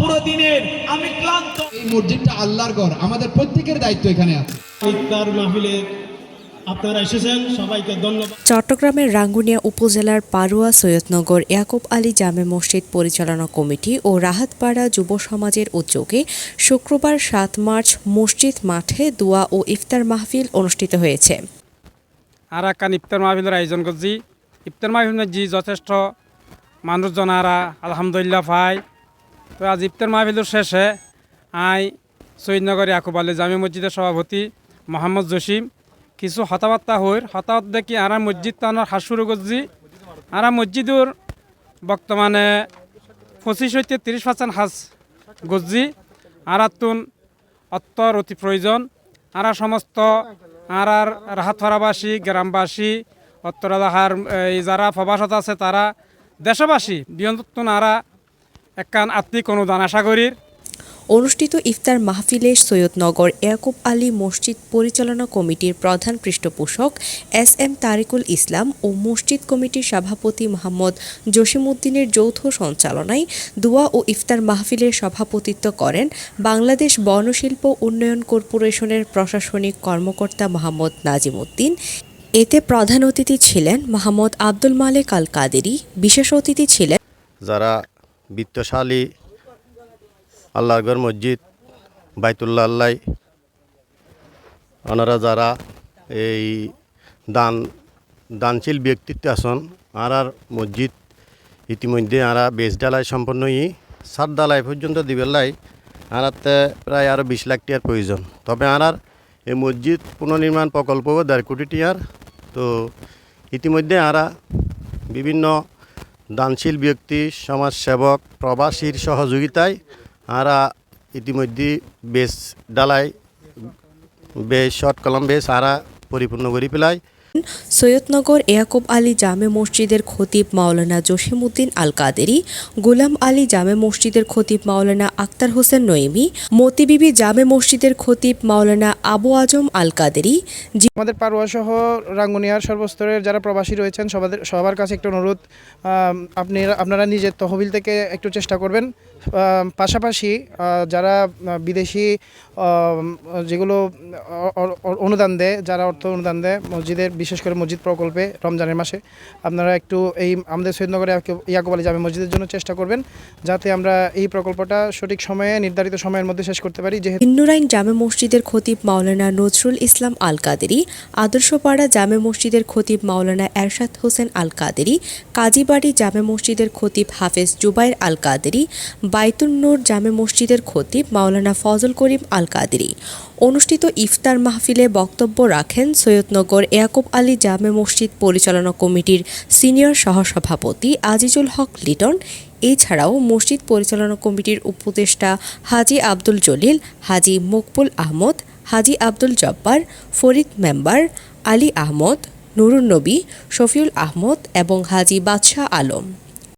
পুরো দিনের আমি ক্লান্ত। এই মসজিদটা আল্লাহর ঘর আমাদের প্রত্যেকের দায়িত্ব এখানে আছে। ইফতার মাহফিলে আপনারা এসেছেন সবাইকে ধন্যবাদ। চট্টগ্রামের রাঙ্গুনিয়া উপজেলার পারুয়া সৈয়দনগর ইয়াকুব আলী জামে মসজিদ পরিচালনা কমিটি ও রাহাতপাড়া যুব সমাজের উদ্যোগে শুক্রবার সাত মার্চ মসজিদ মাঠে দোয়া ও ইফতার মাহফিল অনুষ্ঠিত হয়েছে। আর একখান ইফতার মাহফিলের আয়োজন করছি। ইফতার মাহফিল জি যথেষ্ট মানুষজন আরা আলহামদুলিল্লাহ পাই তো আজ ইফতার মাহফিলের শেষে আই সৈয়দনগর ইয়াকুব আলী জামি মসজিদের সভাপতি মোহাম্মদ জসিম কিছু হতাবার্তা হইর হতাহত দেখি আরা মসজিদ তানোর হাস শুরু করছি আরা মসজিদুর বর্তমানে পঁচিশ হইতে তিরিশ পার্সেন্ট হাজ গজি। আরাতুন অত্তর অতি প্রয়োজন। আরা সমস্ত আরার রাহাতফারাবাসী গ্রামবাসী অত্তরাদাহার এই যারা প্রবাসত আছে তারা দেশবাসী বিয়ন্তন আরা একখান আত্মিক অনুদান আশা করির অনুষ্ঠিত ইফতার মাহফিলে সৈয়দনগর ইয়াকুব আলী মসজিদ পরিচালনা কমিটির প্রধান পৃষ্ঠপোষক এস এম তারিকুল ইসলাম ও মসজিদ কমিটির সভাপতি মোহাম্মদ জসিমউদ্দিনের যৌথ সঞ্চালনায় দোয়া ও ইফতার মাহফিলের সভাপতিত্ব করেন বাংলাদেশ বনশিল্প উন্নয়ন কর্পোরেশনের প্রশাসনিক কর্মকর্তা মোহাম্মদ নাজিম উদ্দিন এতে প্রধান অতিথি ছিলেন মোহাম্মদ আব্দুল মালেক আল কাদেরি বিশেষ অতিথি ছিলেন যারা বিত্তশালী আল্লাহগড় মসজিদ, বাইতুল্লাহ আল্লাহ। ওনারা যারা এই দান, দানশীল ব্যক্তিত্ব আসন আর আর মসজিদ ইতিমধ্যে আরা বেশ ডালাই সম্পন্ন ই সাত ডালাই পর্যন্ত দিবেলাই আনাতে প্রায় আরও বিশ লাখ টিয়ার প্রয়োজন। তবে আনার এই মসজিদ পুনর্নির্মাণ প্রকল্প দেড় কোটি টিয়ার তো ইতিমধ্যে আরা বিভিন্ন দানশীল ব্যক্তি, সমাজসেবক, প্রবাসীর সহযোগিতায় আরা ইতিমধ্যে বেশ ডালাই বেশ শর্ট কলম বেশ আরা পরিপূর্ণ করে পেলায় সৈয়দনগর ইয়াকুব আলী জামে মসজিদের খতিব মাওলানা জসিমউদ্দিন আল কাদেরি গোলাম আলী জামে মসজিদের খতিব মাওলানা আক্তার হোসেন নইমি, মতিবিবি জামে মসজিদের খতিব মাওলানা আবু আজম আল কাদেরি আমাদের পারুয়া সহ রাঙ্গুনিয়ার সর্বস্তরের যারা প্রবাসী রয়েছেন, সবাদের সবার কাছে একটা অনুরোধ আপনি আপনারা নিজের তহবিল থেকে একটু চেষ্টা করবেন। পাশাপাশি যারা বিদেশি যেগুলো অনুদান দেয়, যারা অর্থ অনুদান দেয়, মসজিদের বিশেষ করে মসজিদ প্রকল্পে রমজানের মাসে। আপনারা একটু এই আমাদের সৈয়দনগরে ইয়াকুব- আলী জামে মসজিদের জন্য চেষ্টা করবেন, যাতে আমরা এই প্রকল্পটা সঠিক সময়ে, নির্ধারিত সময়ের মধ্যে শেষ করতে পারি। যেহেতু হিন্নুরাইন জামে মসজিদের খতিব মাওলানা নজরুল ইসলাম আল কাদেরি আদর্শপাড়া জামে মসজিদের খতিব মাওলানা এরশাদ হোসেন আল কাদেরি কাজীবাড়ি জামে মসজিদের খতিব হাফেজ জুবাইর আল কাদেরি বাইতুন নূর জামে মসজিদের খতিব মাওলানা ফজল করিম আল কাদেরি অনুষ্ঠিত ইফতার মাহফিলে বক্তব্য রাখেন সৈয়দনগর ইয়াকুব আলী জামে মসজিদ পরিচালনা কমিটির সিনিয়র সহসভাপতি আজিজুল হক লিটন, এছাড়াও মসজিদ পরিচালনা কমিটির উপদেষ্টা হাজি আব্দুল জলিল, হাজি মকবুল আহমদ, হাজি আব্দুল জব্বার, ফরিদ মেম্বার আলী আহমদ, নুরুন নবী, শফিউল আহমদ এবং হাজি বাদশাহ আলম।